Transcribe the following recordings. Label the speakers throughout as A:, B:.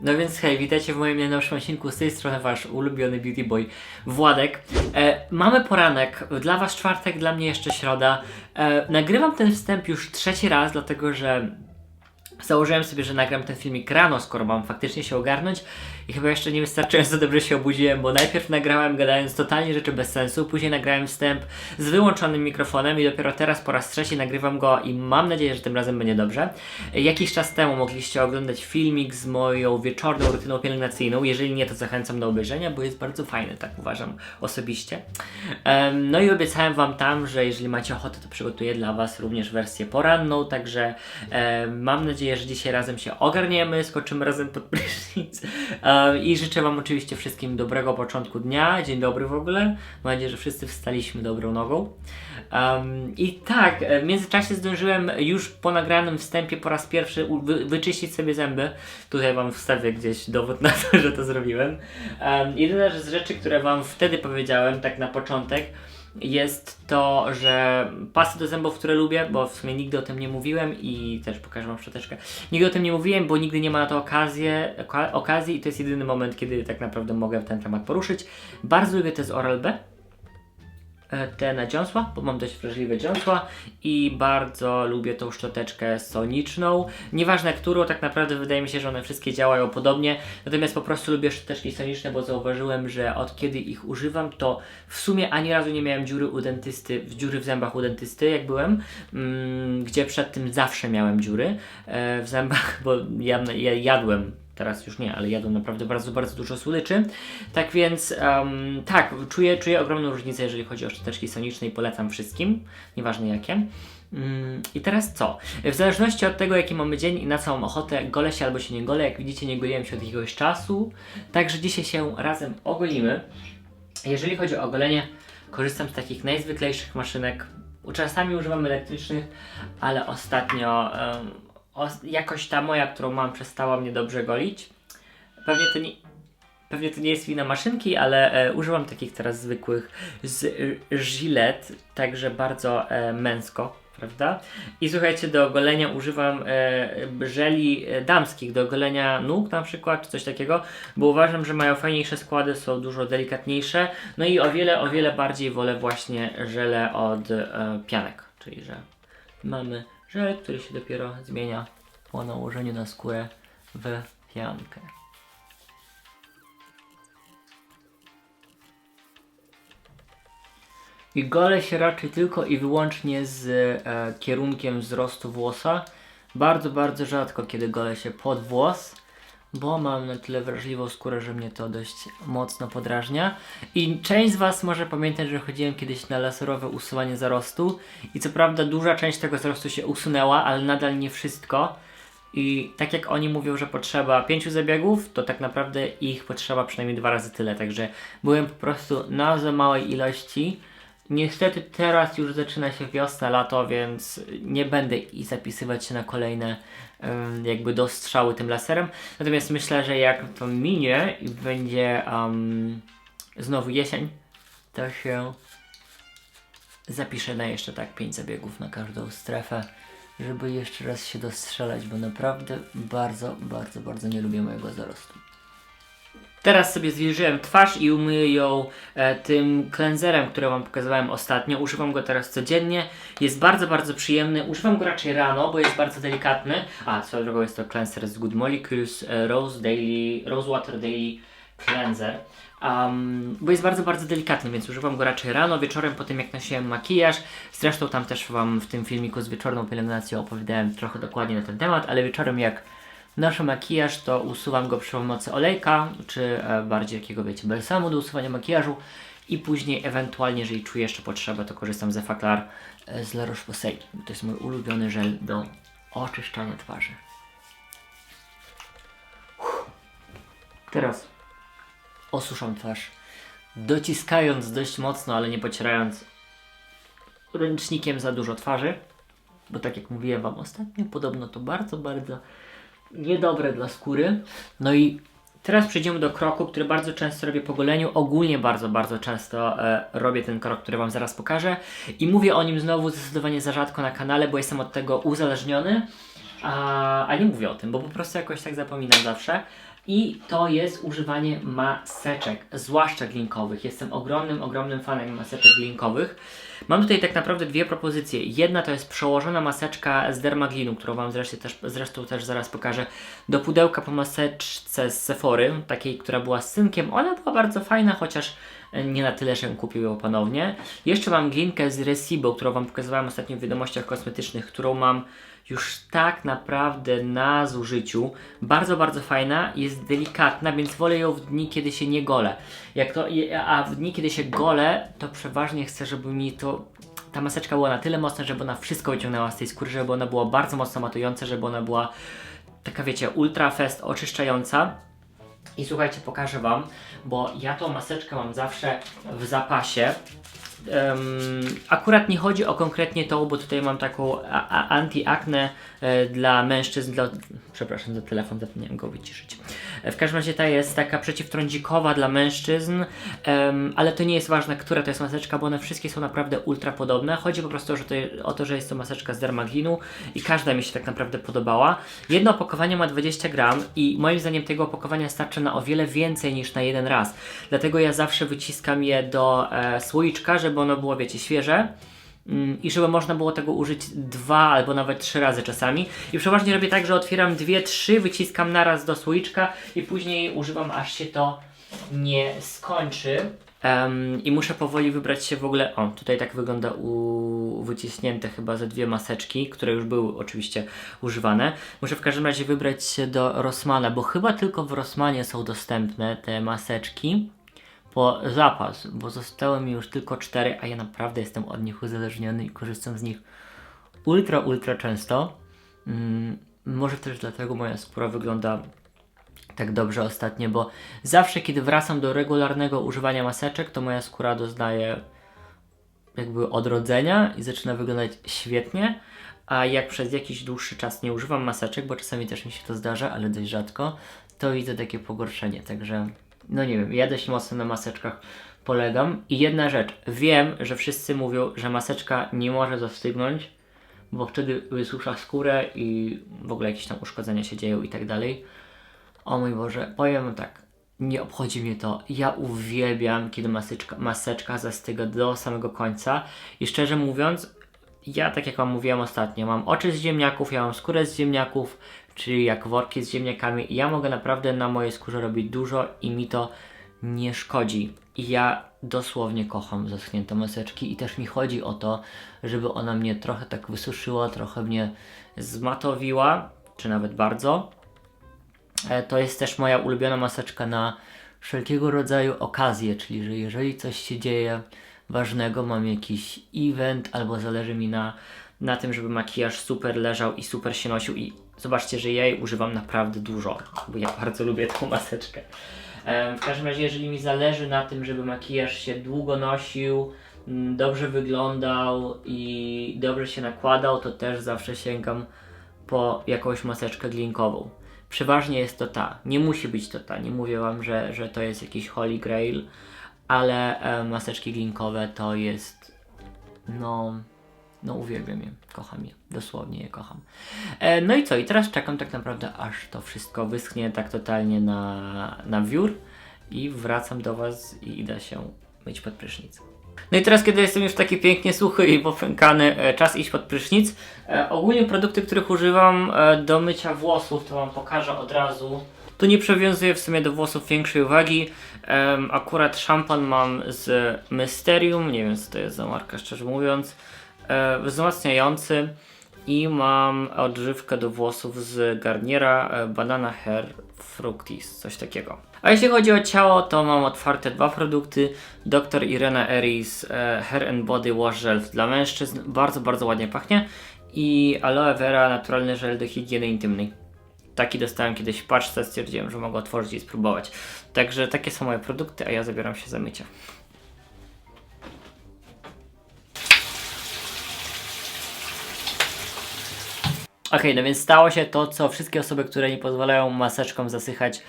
A: No więc hej, witajcie w moim najnowszym odcinku, z tej strony wasz ulubiony beauty boy Władek. E, mamy poranek, dla was czwartek, dla mnie jeszcze środa. E, nagrywam ten wstęp już trzeci raz, dlatego że założyłem sobie, że nagram ten filmik rano, skoro mam faktycznie się ogarnąć i chyba jeszcze nie wystarczająco dobrze się obudziłem, bo najpierw nagrałem gadając totalnie rzeczy bez sensu, później nagrałem wstęp z wyłączonym mikrofonem i dopiero teraz po raz trzeci nagrywam go i mam nadzieję, że tym razem będzie dobrze. Jakiś czas temu mogliście oglądać filmik z moją wieczorną rutyną pielęgnacyjną, jeżeli nie to zachęcam do obejrzenia, bo jest bardzo fajny, tak uważam osobiście. No i obiecałem Wam tam, że jeżeli macie ochotę, to przygotuję dla Was również wersję poranną, także mam nadzieję, że dzisiaj razem się ogarniemy, skoczymy razem pod prysznic i życzę Wam oczywiście wszystkim dobrego początku dnia, dzień dobry w ogóle, mam nadzieję, że wszyscy wstaliśmy dobrą nogą. Em, I tak, e, w międzyczasie zdążyłem już po nagranym wstępie po raz pierwszy wy, wyczyścić sobie zęby. Tutaj Wam wstawię gdzieś dowód na to, że to zrobiłem. Um, jedyna z rzeczy, które Wam wtedy powiedziałem, tak na początek, jest to, że pasy do zębów, które lubię, bo w sumie nigdy o tym nie mówiłem i też pokażę Wam szczoteczkę. Nigdy o tym nie mówiłem, bo nigdy nie ma na to okazję, oka- okazji i to jest jedyny moment, kiedy tak naprawdę mogę ten temat poruszyć. Bardzo lubię te z Oral-B te na dziąsła, bo mam dość wrażliwe dziąsła i bardzo lubię tą szczoteczkę soniczną. Nieważne którą, tak naprawdę wydaje mi się, że one wszystkie działają podobnie, natomiast po prostu lubię szczoteczki soniczne, bo zauważyłem, że od kiedy ich używam, to w sumie ani razu nie miałem dziury u dentysty, w dziury w zębach u dentysty, jak byłem, mm, gdzie przed tym zawsze miałem dziury e, w zębach, bo ja, ja jadłem Teraz już nie, ale jadłem naprawdę bardzo, bardzo dużo słodyczy. Tak więc, em, tak, czuję, czuję ogromną różnicę, jeżeli chodzi o szczoteczki soniczne i polecam wszystkim, nieważne jakie. Mm, I teraz co? W zależności od tego, jaki mamy dzień i na mam ochotę, golę się albo się nie golę. Jak widzicie, nie goliłem się od jakiegoś czasu. Także dzisiaj się razem ogolimy. Jeżeli chodzi o ogolenie, korzystam z takich najzwyklejszych maszynek. Czasami używam elektrycznych, ale ostatnio os- jakoś ta moja, którą mam, przestała mnie dobrze golić. Pewnie to nie, pewnie to nie jest wina maszynki, ale e, używam takich teraz zwykłych z e, Gillette, także bardzo e, męsko, prawda? I słuchajcie, do ogolenia używam e, żeli e, damskich, do ogolenia nóg na przykład, czy coś takiego, bo uważam, że mają fajniejsze składy, są dużo delikatniejsze, no i o wiele, o wiele bardziej wolę właśnie żele od e, pianek, czyli że mamy żel, który się dopiero zmienia po nałożeniu na skórę w piankę. I golę się raczej tylko i wyłącznie z e, kierunkiem wzrostu włosa. Bardzo, bardzo rzadko, kiedy golę się pod włos, bo mam na tyle wrażliwą skórę, że mnie to dość mocno podrażnia. I część z Was może pamiętać, że chodziłem kiedyś na laserowe usuwanie zarostu i co prawda duża część tego zarostu się usunęła, ale nadal nie wszystko. I tak jak oni mówią, że potrzeba pięciu zabiegów, to tak naprawdę ich potrzeba przynajmniej dwa razy tyle. Także byłem po prostu na za małej ilości. Niestety teraz już zaczyna się wiosna, lato, więc nie będę i zapisywać się na kolejne jakby dostrzały tym laserem. Natomiast myślę, że jak to minie i będzie em, znowu jesień, to się zapiszę na jeszcze tak 5 zabiegów na każdą strefę, żeby jeszcze raz się dostrzelać, bo naprawdę bardzo, bardzo, bardzo nie lubię mojego zarostu. Teraz sobie zwilżyłem twarz i umyję ją e, tym cleanserem, który Wam pokazywałem ostatnio. Używam go teraz codziennie. Jest bardzo, bardzo przyjemny. Używam go raczej rano, bo jest bardzo delikatny. A, swoją drogą jest to cleanser z Good Molecules e, Rose Daily, Rose Water Daily Cleanser. Um, bo jest bardzo, bardzo delikatny, więc używam go raczej rano, wieczorem po tym jak nosiłem makijaż. Zresztą tam też Wam w tym filmiku z wieczorną pielęgnacją opowiadałem trochę dokładnie na ten temat, ale wieczorem jak noszę makijaż, to usuwam go przy pomocy olejka, czy e, bardziej jakiego wiecie, balsamu do usuwania makijażu i później ewentualnie, jeżeli czuję jeszcze potrzebę, to korzystam z Effaclar e, z La Roche-Posay. To jest mój ulubiony żel do oczyszczania twarzy. Uff. Teraz osuszam twarz, dociskając dość mocno, ale nie pocierając ręcznikiem za dużo twarzy, bo tak jak mówiłem Wam ostatnio, podobno to bardzo, bardzo niedobre dla skóry. No i teraz przejdziemy do kroku, który bardzo często robię po goleniu. Ogólnie bardzo, bardzo często e, robię ten krok, który Wam zaraz pokażę. I mówię o nim znowu zdecydowanie za rzadko na kanale, bo jestem od tego uzależniony. a, a nie mówię o tym, bo po prostu jakoś tak zapominam zawsze. I to jest używanie maseczek, zwłaszcza glinkowych. Jestem ogromnym, ogromnym fanem maseczek glinkowych. Mam tutaj tak naprawdę dwie propozycje. Jedna to jest przełożona maseczka z Dermaglinu, którą Wam zresztą też, zresztą też zaraz pokażę, do pudełka po maseczce z Sephory, takiej, która była z synkiem. Ona była bardzo fajna, chociaż nie na tyle, żebym kupił ją ponownie. Jeszcze mam glinkę z Recibo, którą Wam pokazywałem ostatnio w wiadomościach kosmetycznych, którą mam już tak naprawdę na zużyciu. Bardzo, bardzo fajna, jest delikatna, więc wolę ją w dni, kiedy się nie golę. Jak to, a w dni, kiedy się golę, to przeważnie chcę, żeby mi to ta maseczka była na tyle mocna, żeby ona wszystko wyciągnęła z tej skóry, żeby ona była bardzo mocno matująca, żeby ona była taka, wiecie, ultra fest oczyszczająca. I słuchajcie, pokażę Wam, bo ja tą maseczkę mam zawsze w zapasie. Em, akurat nie chodzi o konkretnie tą, bo tutaj mam taką a- a- anti-acne e, dla mężczyzn, dla, przepraszam za telefon, zapomniałem go wyciszyć. E, w każdym razie ta jest taka przeciwtrądzikowa dla mężczyzn, ale to nie jest ważne, która to jest maseczka, bo one wszystkie są naprawdę ultra podobne. Chodzi po prostu o, że to, o to, że jest to maseczka z dermaglinu i każda mi się tak naprawdę podobała. Jedno opakowanie ma 20 gram i moim zdaniem tego opakowania starczy na o wiele więcej niż na jeden raz. Dlatego ja zawsze wyciskam je do e, słoiczka, żeby ono było, wiecie, świeże. Mm, I żeby można było tego użyć dwa albo nawet trzy razy czasami. I przeważnie robię tak, że otwieram dwie, trzy, wyciskam naraz do słoiczka i później używam aż się to nie skończy. Em, I muszę powoli wybrać się w ogóle. O, tutaj tak wygląda u wyciśnięte chyba ze dwie maseczki, które już były oczywiście używane. Muszę w każdym razie wybrać się do Rossmana, bo chyba tylko w Rossmanie są dostępne te maseczki po zapas, bo zostały mi już tylko cztery, a ja naprawdę jestem od nich uzależniony i korzystam z nich ultra, ultra często. Mm, może też dlatego moja skóra wygląda tak dobrze ostatnio, bo zawsze kiedy wracam do regularnego używania maseczek, to moja skóra doznaje jakby odrodzenia i zaczyna wyglądać świetnie. A jak przez jakiś dłuższy czas nie używam maseczek, bo czasami też mi się to zdarza, ale dość rzadko, to widzę takie pogorszenie. Także, no nie wiem, ja dość mocno na maseczkach polegam. I jedna rzecz, wiem, że wszyscy mówią, że maseczka nie może zastygnąć, bo wtedy wysusza skórę i w ogóle jakieś tam uszkodzenia się dzieją i tak dalej. O mój Boże, powiem tak, nie obchodzi mnie to. Ja uwielbiam, kiedy maseczka, maseczka zastyga do samego końca. I szczerze mówiąc, ja tak jak wam mówiłem ostatnio, mam oczy z ziemniaków, ja mam skórę z ziemniaków, czyli jak worki z ziemniakami. Ja mogę naprawdę na mojej skórze robić dużo i mi to nie szkodzi. I ja dosłownie kocham zaschnięte maseczki i też mi chodzi o to, żeby ona mnie trochę tak wysuszyła, trochę mnie zmatowiła, czy nawet bardzo. E, To jest też moja ulubiona maseczka na wszelkiego rodzaju okazje, czyli że jeżeli coś się dzieje ważnego, mam jakiś event albo zależy mi na, na tym, żeby makijaż super leżał i super się nosił i zobaczcie, że ja jej używam naprawdę dużo, bo ja bardzo lubię tą maseczkę. W każdym razie, jeżeli mi zależy na tym, żeby makijaż się długo nosił, mm, dobrze wyglądał i dobrze się nakładał, to też zawsze sięgam po jakąś maseczkę glinkową. Przeważnie jest to ta. Nie musi być to ta. Nie mówię wam, że, że to jest jakiś holy grail, ale e, maseczki glinkowe to jest no no uwielbiam je, kocham je, dosłownie je kocham. E, no i co, i teraz czekam tak naprawdę aż to wszystko wyschnie tak totalnie na, na wiór i wracam do Was i idę się myć pod prysznic. No i teraz, kiedy jestem już taki pięknie suchy i popękany, e, czas iść pod prysznic. E, ogólnie produkty, których używam e, do mycia włosów, to Wam pokażę od razu. Tu nie przywiązuję w sumie do włosów większej uwagi. Em, akurat szampan mam z Mysterium, nie wiem co to jest za marka szczerze mówiąc. E, wzmacniający i mam odżywkę do włosów z Garniera e, Banana Hair Fructis, coś takiego. A jeśli chodzi o ciało, to mam otwarte dwa produkty. Dr. Irena Eris e, Hair and Body Wash Gel dla mężczyzn. Bardzo, bardzo ładnie pachnie. I Aloe Vera naturalny żel do higieny intymnej. Taki dostałem kiedyś w paczce, stwierdziłem, że mogę otworzyć i spróbować. Także takie są moje produkty, a ja zabieram się za mycie. Okej, no więc stało się to, co wszystkie osoby, które nie pozwalają maseczkom zasychać,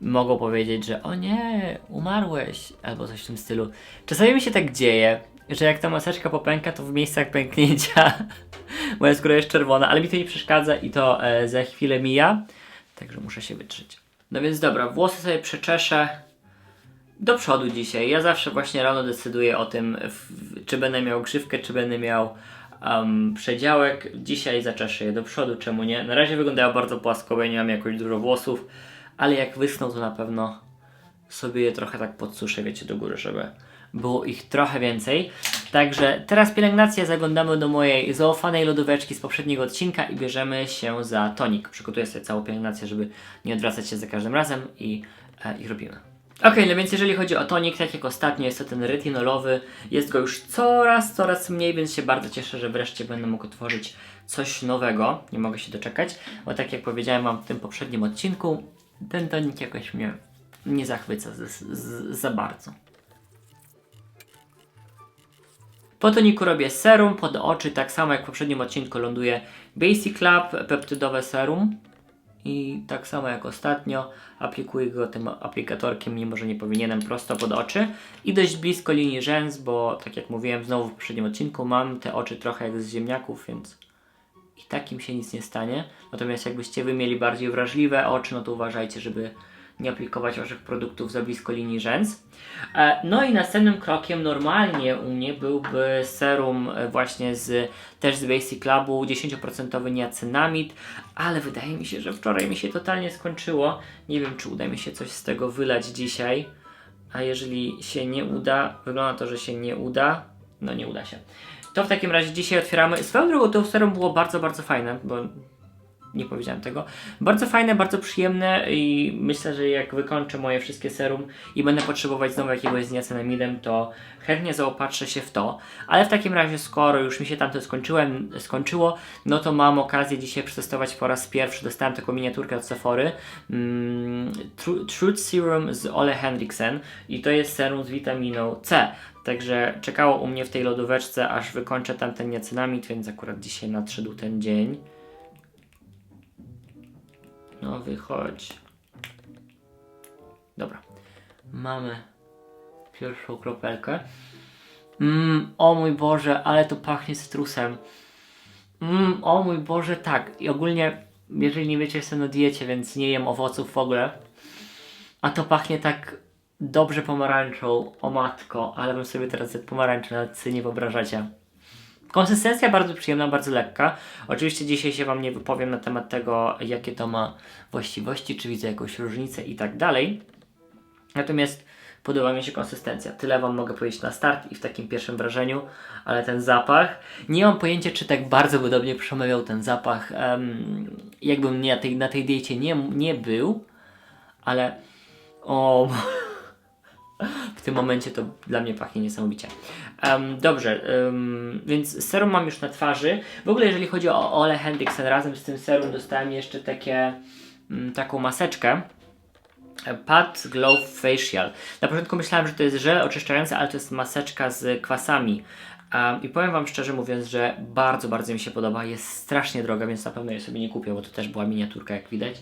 A: mogą powiedzieć, że o nie, umarłeś, albo coś w tym stylu. Czasami mi się tak dzieje, że jak ta maseczka popęka, to w miejscach pęknięcia moja skóra jest czerwona, ale mi to nie przeszkadza i to e, za chwilę mija, także muszę się wytrzeć. No więc dobra, włosy sobie przeczeszę do przodu dzisiaj. Ja zawsze właśnie rano decyduję o tym, czy będę miał grzywkę, czy będę miał um, przedziałek. Dzisiaj zaczeszę je do przodu, czemu nie? Na razie wyglądają bardzo płasko, bo ja nie mam jakoś dużo włosów, ale jak wysną, to na pewno sobie je trochę tak podsuszę, wiecie, do góry, żeby było ich trochę więcej. Także teraz pielęgnacja, zaglądamy do mojej zaufanej lodóweczki z poprzedniego odcinka i bierzemy się za tonik. Przygotuję sobie całą pielęgnację, żeby nie odwracać się za każdym razem i, e, i robimy. Ok, no więc jeżeli chodzi o tonik, tak jak ostatnio jest to ten retinolowy, jest go już coraz, coraz mniej, więc się bardzo cieszę, że wreszcie będę mógł otworzyć coś nowego. Nie mogę się doczekać, bo tak jak powiedziałem wam w tym poprzednim odcinku, ten tonik jakoś mnie nie zachwyca z, z, za bardzo. Po toniku robię serum pod oczy, tak samo jak w poprzednim odcinku ląduje Basic Lab, peptydowe serum. I tak samo jak ostatnio aplikuję go tym aplikatorkiem, mimo że nie powinienem, prosto pod oczy. I dość blisko linii rzęs, bo tak jak mówiłem znowu w poprzednim odcinku, mam te oczy trochę jak z ziemniaków, więc i takim się nic nie stanie. Natomiast jakbyście wy mieli bardziej wrażliwe oczy, no to uważajcie, żeby nie aplikować waszych produktów za blisko linii rzęs. E, No i następnym krokiem normalnie u mnie byłby serum e, właśnie z też z Basic Labu 10% niacinamid, ale wydaje mi się, że wczoraj mi się totalnie skończyło. Nie wiem, czy uda mi się coś z tego wylać dzisiaj. A jeżeli się nie uda, wygląda to, że się nie uda, no nie uda się. To w takim razie dzisiaj otwieramy. Swoją drogą to serum było bardzo, bardzo fajne, bo nie powiedziałem tego. Bardzo fajne, bardzo przyjemne i myślę, że jak wykończę moje wszystkie serum i będę potrzebować znowu jakiegoś z niacinamidem, to chętnie zaopatrzę się w to. Ale w takim razie, skoro już mi się tamto skończyłem, skończyło, no to mam okazję dzisiaj przetestować po raz pierwszy. Dostałem taką miniaturkę od Sephory. Mm, Tru- Truth Serum z Ole Henriksen i to jest serum z witaminą C. Także czekało u mnie w tej lodóweczce, aż wykończę tamten niacinamid, więc akurat dzisiaj nadszedł ten dzień. No wychodź. Dobra. Mamy pierwszą kropelkę. Mm, o mój Boże, ale to pachnie cytrusem. Mm, o mój Boże, tak. I ogólnie, jeżeli nie wiecie, jestem na diecie, więc nie jem owoców w ogóle. A to pachnie tak dobrze pomarańczą. O matko, ale bym sobie teraz zjadł pomarańcze, nawet nie wyobrażacie. Konsystencja bardzo przyjemna, bardzo lekka. Oczywiście dzisiaj się Wam nie wypowiem na temat tego, jakie to ma właściwości, czy widzę jakąś różnicę i tak dalej. Natomiast podoba mi się konsystencja. Tyle Wam mogę powiedzieć na start i w takim pierwszym wrażeniu, ale ten zapach, nie mam pojęcia, czy tak bardzo by do mnie przemawiał ten zapach, em, jakbym na, tej, na tej diecie nie, nie był, ale o, w tym momencie to dla mnie pachnie niesamowicie. Em, dobrze, em, więc serum mam już na twarzy. W ogóle jeżeli chodzi o Ole Henriksen, razem z tym serum dostałem jeszcze takie, mm, taką maseczkę. Pat Glow Facial. Na początku myślałem, że to jest żel oczyszczający, ale to jest maseczka z kwasami. Um, I powiem Wam szczerze mówiąc, że bardzo, bardzo mi się podoba. Jest strasznie droga, więc na pewno jej sobie nie kupię, bo to też była miniaturka, jak widać.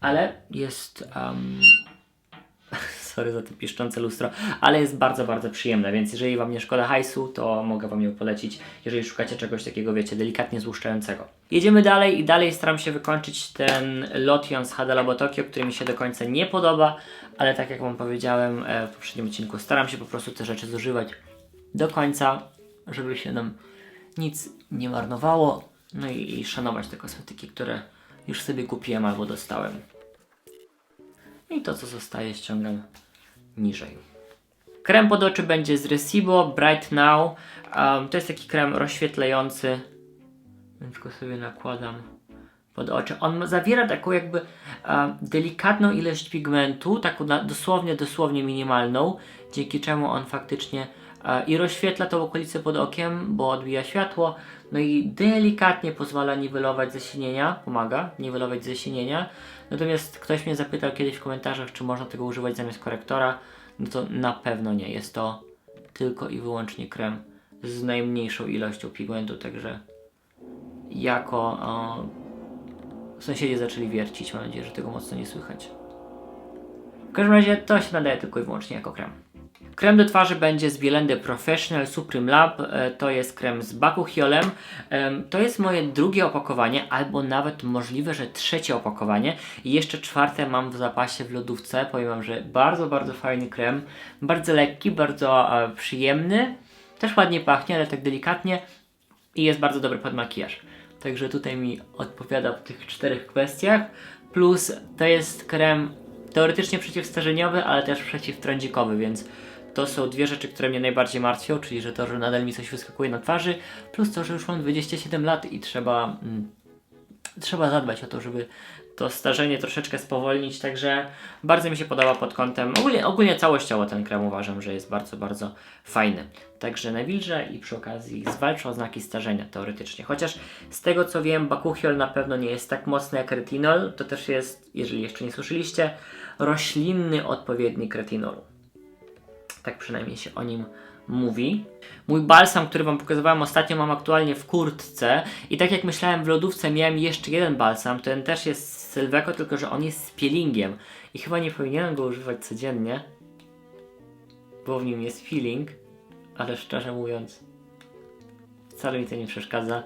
A: Ale jest. Um, sorry za to piszczące lustro, ale jest bardzo, bardzo przyjemne, więc jeżeli Wam nie szkoda hajsu, to mogę Wam ją polecić, jeżeli szukacie czegoś takiego, wiecie, delikatnie złuszczającego. Jedziemy dalej i dalej staram się wykończyć ten Lotion z Hada Labo Tokyo, który mi się do końca nie podoba, ale tak jak Wam powiedziałem e, w poprzednim odcinku, staram się po prostu te rzeczy zużywać do końca, żeby się nam nic nie marnowało, no i, i szanować te kosmetyki, które już sobie kupiłem albo dostałem. I to, co zostaje, ściągam niżej. Krem pod oczy będzie z Recibo Bright Now. Um, to jest taki krem rozświetlający, więc go sobie nakładam pod oczy. On zawiera taką jakby um, delikatną ilość pigmentu, taką dosłownie, dosłownie minimalną, dzięki czemu on faktycznie i rozświetla tą okolicę pod okiem, bo odbija światło, no i delikatnie pozwala niwelować zesinienia, pomaga niwelować zesinienia. Natomiast ktoś mnie zapytał kiedyś w komentarzach, czy można tego używać zamiast korektora, no to na pewno nie. Jest to tylko i wyłącznie krem z najmniejszą ilością pigmentu, także jako o, sąsiedzi zaczęli wiercić, mam nadzieję, że tego mocno nie słychać. W każdym razie to się nadaje tylko i wyłącznie jako krem. Krem do twarzy będzie z Bielendy Professional Supreme Lab. E, To jest krem z Bakuchiolem. Em, To jest moje drugie opakowanie, albo nawet możliwe, że trzecie opakowanie. I jeszcze czwarte mam w zapasie w lodówce. Powiem Wam, że bardzo, bardzo fajny krem. Bardzo lekki, bardzo e, przyjemny. Też ładnie pachnie, ale tak delikatnie. I jest bardzo dobry pod makijaż. Także tutaj mi odpowiada w tych czterech kwestiach. Plus to jest krem teoretycznie przeciwstarzeniowy, ale też przeciwtrądzikowy, więc to są dwie rzeczy, które mnie najbardziej martwią, czyli że to, że nadal mi coś wyskakuje na twarzy, plus to, że już mam 27 lat i trzeba, mm, trzeba zadbać o to, żeby to starzenie troszeczkę spowolnić, także bardzo mi się podoba pod kątem, ogólnie, ogólnie całościowo ten krem uważam, że jest bardzo, bardzo fajny. Także nawilża i przy okazji zwalcza oznaki starzenia teoretycznie. Chociaż z tego co wiem, bakuchiol na pewno nie jest tak mocny jak retinol, to też jest, jeżeli jeszcze nie słyszeliście, roślinny odpowiednik retinolu. Tak przynajmniej się o nim mówi. Mój balsam, który Wam pokazywałem ostatnio, mam aktualnie w kurtce. I tak jak myślałem, w lodówce miałem jeszcze jeden balsam. Ten też jest z Sylweko, tylko że on jest z peelingiem. I chyba nie powinienem go używać codziennie, bo w nim jest peeling. Ale szczerze mówiąc, wcale mi to nie przeszkadza,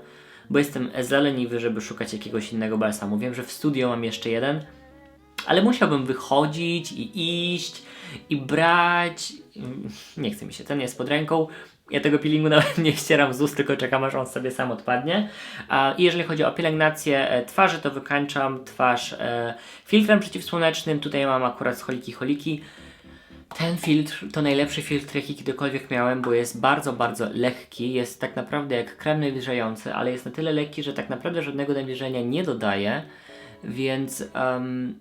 A: bo jestem za leniwy, żeby szukać jakiegoś innego balsamu. Wiem, że w studio mam jeszcze jeden, ale musiałbym wychodzić i iść i brać. Nie chce mi się, ten jest pod ręką. Ja tego peelingu nawet nie ścieram z ust, tylko czekam aż on sobie sam odpadnie. I jeżeli chodzi o pielęgnację e, twarzy, to wykańczam twarz e, filtrem przeciwsłonecznym. Tutaj mam akurat z Holiki Holiki. Ten filtr to najlepszy filtr, jaki kiedykolwiek miałem, bo jest bardzo, bardzo lekki. Jest tak naprawdę jak krem nawilżający, ale jest na tyle lekki, że tak naprawdę żadnego nawilżenia nie dodaje. Więc, em,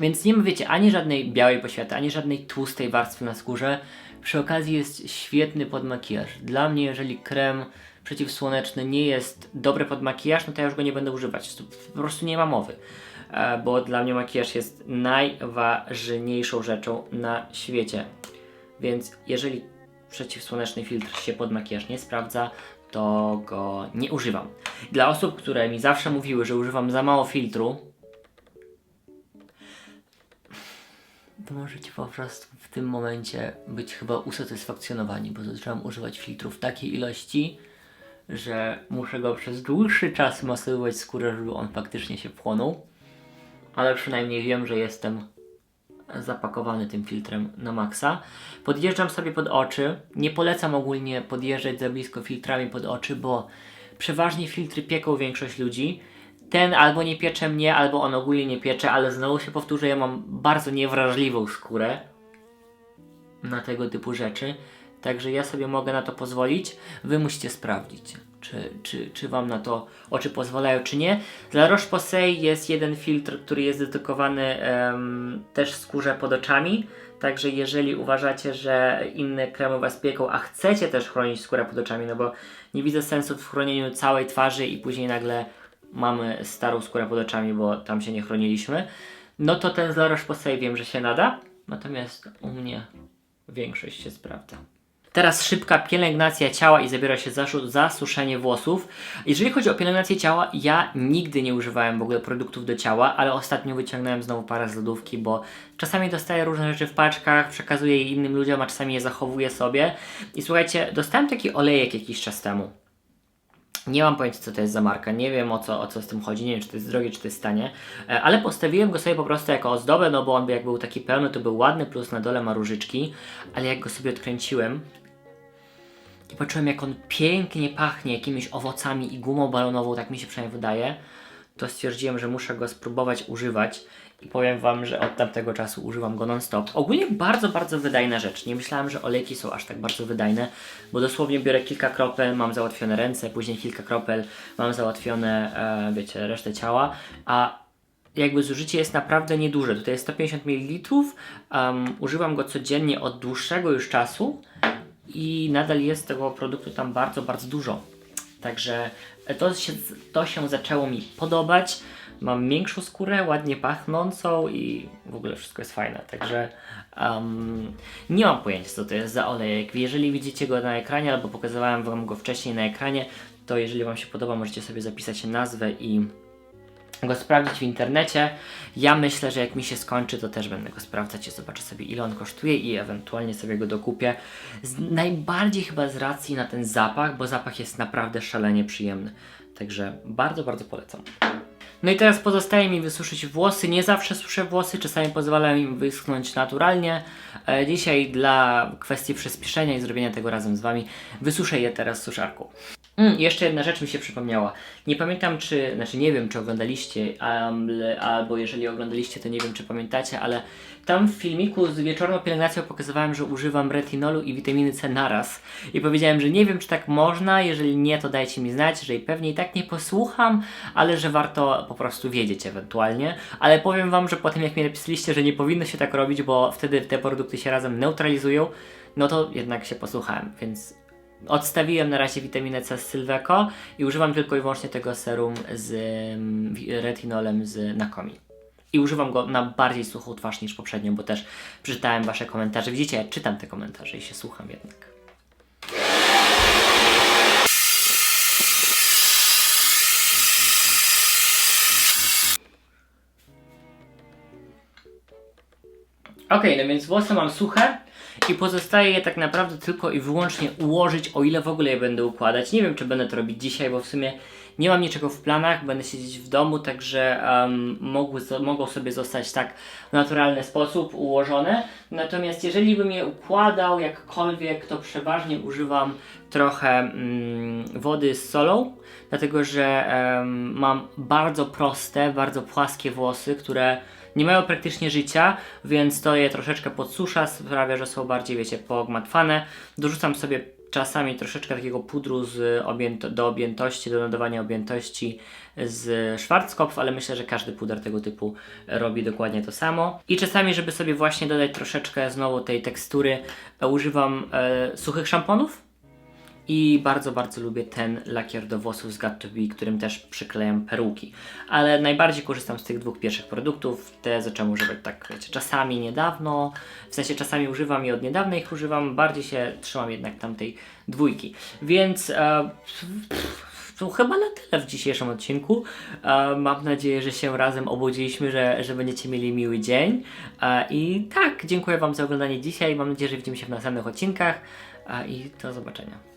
A: więc nie ma, wiecie, ani żadnej białej poświaty, ani żadnej tłustej warstwy na skórze. Przy okazji jest świetny pod makijaż. Dla mnie, jeżeli krem przeciwsłoneczny nie jest dobry pod makijaż, no to ja już go nie będę używać. Po prostu nie ma mowy. E, Bo dla mnie makijaż jest najważniejszą rzeczą na świecie. Więc jeżeli przeciwsłoneczny filtr się pod makijaż nie sprawdza, to go nie używam. Dla osób, które mi zawsze mówiły, że używam za mało filtru, to możecie po prostu w tym momencie być chyba usatysfakcjonowani, bo zacząłem używać filtru w takiej ilości, że muszę go przez dłuższy czas masować skórę, żeby on faktycznie się wchłonął. Ale przynajmniej wiem, że jestem zapakowany tym filtrem na maksa. Podjeżdżam sobie pod oczy. Nie polecam ogólnie podjeżdżać za blisko filtrami pod oczy, bo przeważnie filtry pieką większość ludzi. Ten albo nie piecze mnie, albo on ogólnie nie piecze, ale znowu się powtórzę, ja mam bardzo niewrażliwą skórę na tego typu rzeczy. Także ja sobie mogę na to pozwolić. Wy musicie sprawdzić, czy, czy, czy Wam na to oczy pozwalają, czy nie. Dla Roche-Posay jest jeden filtr, który jest dedykowany też skórze pod oczami. Także jeżeli uważacie, że inne kremy Was pieką, a chcecie też chronić skórę pod oczami, no bo nie widzę sensu w chronieniu całej twarzy i później nagle mamy starą skórę pod oczami, bo tam się nie chroniliśmy, no to ten z La Roche-Posay wiem, że się nada. Natomiast u mnie większość się sprawdza. Teraz szybka pielęgnacja ciała i zabiera się za suszenie włosów. Jeżeli chodzi o pielęgnację ciała, ja nigdy nie używałem w ogóle produktów do ciała, ale ostatnio wyciągnąłem znowu parę z lodówki, bo czasami dostaję różne rzeczy w paczkach, przekazuję je innym ludziom, a czasami je zachowuję sobie. I słuchajcie, dostałem taki olejek jakiś czas temu. Nie mam pojęcia, co to jest za marka, nie wiem o co, o co z tym chodzi, nie wiem, czy to jest drogie, czy to jest tanie, e, ale postawiłem go sobie po prostu jako ozdobę, no bo on jak był taki pełny, to był ładny, plus na dole ma różyczki, ale jak go sobie odkręciłem i poczułem, jak on pięknie pachnie jakimiś owocami i gumą balonową, tak mi się przynajmniej wydaje, to stwierdziłem, że muszę go spróbować używać i powiem Wam, że od tamtego czasu używam go non-stop. Ogólnie bardzo, bardzo wydajna rzecz. Nie myślałem, że olejki są aż tak bardzo wydajne, bo dosłownie biorę kilka kropel, mam załatwione ręce, później kilka kropel, mam załatwione, e, wiecie, resztę ciała, a jakby zużycie jest naprawdę nieduże. Tutaj jest 150 ml, um, używam go codziennie od dłuższego już czasu i nadal jest tego produktu tam bardzo, bardzo dużo. Także to się, to się zaczęło mi podobać. Mam miększą skórę, ładnie pachnącą i w ogóle wszystko jest fajne. Także um, nie mam pojęcia, co to jest za olejek. Jeżeli widzicie go na ekranie, albo pokazywałem Wam go wcześniej na ekranie, to jeżeli Wam się podoba, możecie sobie zapisać nazwę i go sprawdzić w internecie. Ja myślę, że jak mi się skończy, to też będę go sprawdzać i zobaczę sobie ile on kosztuje i ewentualnie sobie go dokupię. Z, najbardziej chyba z racji na ten zapach, bo zapach jest naprawdę szalenie przyjemny. Także bardzo, bardzo polecam. No i teraz pozostaje mi wysuszyć włosy. Nie zawsze suszę włosy, czasami pozwalam im wyschnąć naturalnie. E, dzisiaj dla kwestii przyspieszenia i zrobienia tego razem z Wami wysuszę je teraz suszarką. Mm, jeszcze jedna rzecz mi się przypomniała. Nie pamiętam czy, znaczy nie wiem czy oglądaliście, albo jeżeli oglądaliście to nie wiem czy pamiętacie, ale tam w filmiku z wieczorną pielęgnacją pokazywałem, że używam retinolu i witaminy C naraz. I powiedziałem, że nie wiem czy tak można, jeżeli nie to dajcie mi znać, że i pewnie i tak nie posłucham, ale że warto po prostu wiedzieć ewentualnie. Ale powiem wam, że po tym jak mi napisaliście, że nie powinno się tak robić, bo wtedy te produkty się razem neutralizują, no to jednak się posłuchałem, więc Odstawiłem na razie witaminę C z Sylveco i używam tylko i wyłącznie tego serum z mm, retinolem z Nakomi. I używam go na bardziej suchą twarz niż poprzednio, bo też przeczytałem Wasze komentarze. Widzicie, ja czytam te komentarze i się słucham jednak. Okej, no więc włosy mam suche i pozostaje je tak naprawdę tylko i wyłącznie ułożyć, o ile w ogóle je będę układać. Nie wiem, czy będę to robić dzisiaj, bo w sumie nie mam niczego w planach, będę siedzieć w domu, także um, mogły, mogą sobie zostać tak w naturalny sposób ułożone. Natomiast jeżeli bym je układał jakkolwiek, to przeważnie używam trochę mm, wody z solą, dlatego że em, mam bardzo proste, bardzo płaskie włosy, które nie mają praktycznie życia, więc to je troszeczkę podsusza, sprawia, że są bardziej, wiecie, pogmatwane. Dorzucam sobie czasami troszeczkę takiego pudru z objęto- do objętości, do nadawania objętości z Schwarzkopf, ale myślę, że każdy puder tego typu robi dokładnie to samo. I czasami, żeby sobie właśnie dodać troszeczkę znowu tej tekstury, e, używam e, suchych szamponów. I bardzo, bardzo lubię ten lakier do włosów z Got2B, którym też przyklejam peruki. Ale najbardziej korzystam z tych dwóch pierwszych produktów. Te zacząłem używać tak, wiecie, czasami niedawno. W sensie czasami używam i od niedawna ich używam. Bardziej się trzymam jednak tamtej dwójki. Więc e, to chyba na tyle w dzisiejszym odcinku. E, mam nadzieję, że się razem obudziliśmy, że, że będziecie mieli miły dzień. E, I tak, dziękuję Wam za oglądanie dzisiaj. Mam nadzieję, że widzimy się w następnych odcinkach. E, I do zobaczenia.